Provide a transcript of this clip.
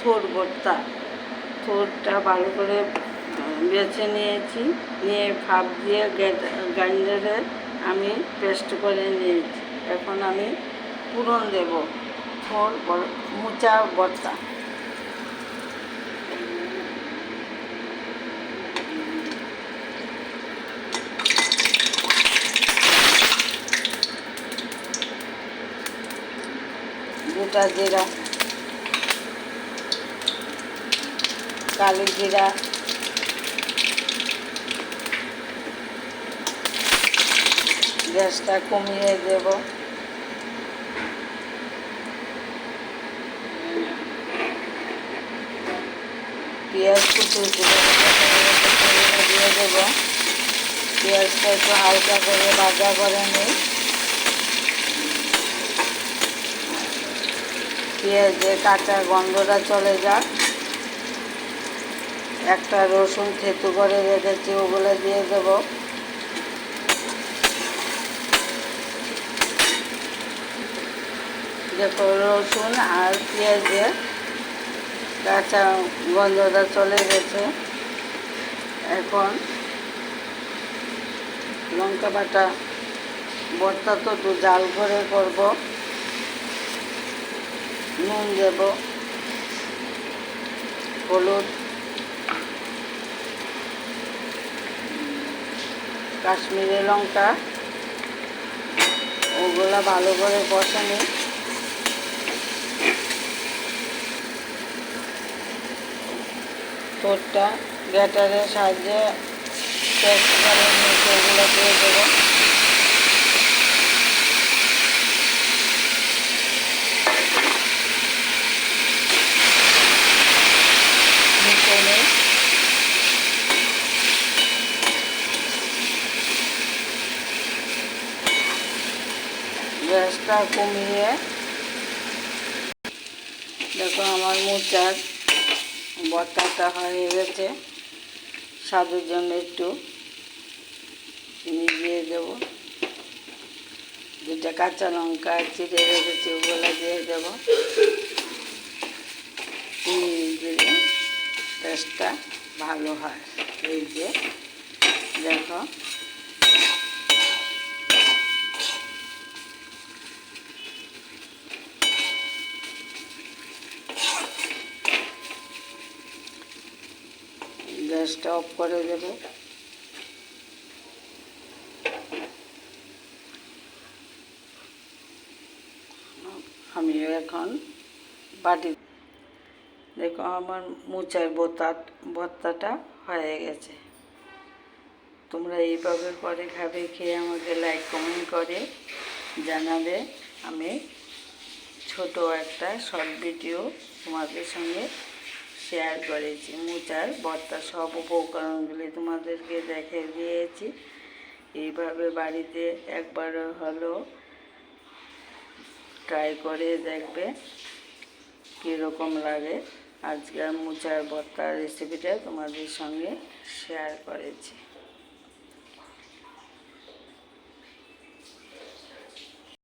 থোর ভর্তা। থোরটা ভালো করে বেছে নিয়েছি। নিয়ে ভাপ দিয়ে গ্রাইন্ডারে আমি পেস্ট করে নিয়েছি। এখন আমি পুরন দেব। থোর মোচা ভর্তা। গোটা জিরা। কালো জিরা। গ্যাসটা কমিয়ে দেব। পেঁয়াজ কুচি কুচি করে দিয়ে দেব। পেঁয়াজটা একটু হালকা করে ভাজা করে নিই। পেঁয়াজের কাঁচা গন্ধটা চলে যাক। একটা রসুন থেতু করে রেখেছি, ওগুলো দিয়ে দেবো। দেখো রসুন আর পেঁয়াজের কাঁচা গন্ধটা চলে গেছে। এখন লঙ্কা বাটা, ভর্তা তো একটু জাল করে করব। নুন দেব, হলুদ কাশ্মীরি লঙ্কা। ওগুলা ভালো করে কষানি তোরটা গ্যাটারের সাহায্যে করে ওগুলো দিয়ে দেবো মিশিয়ে নিই। গ্যাসটা কমিয়ে দেখো আমার মোচার বটাটা হয়ে গেছে। স্বাদের জন্য একটু চিনি দিয়ে দেবো। দুটা কাঁচা লঙ্কা চিড়ে রেখেছি, ওগুলো দিয়ে দেবো। চিনি দিলে টেস্টটা ভালো হয়। এই যে দেখো। গ্যাসটা অফ করে দেবো। আমি এখন বাটি দেখো আমার মোচার বোতা ভর্তাটা হয়ে গেছে। তোমরা এইভাবে করে খাবে, খেয়ে আমাকে লাইক কমেন্ট করে জানাবে। আমি ছোট একটা শর্ট ভিডিও তোমাদের সঙ্গে শেয়ার করেছি, মোচার ভর্তা সব উপকরণগুলি তোমাদেরকে দেখে দিয়েছি। এইভাবে বাড়িতে একবার হলো ট্রাই করে দেখবে কীরকম লাগে। আজকের মোচার ভর্তার রেসিপিটা তোমাদের সঙ্গে শেয়ার করেছি।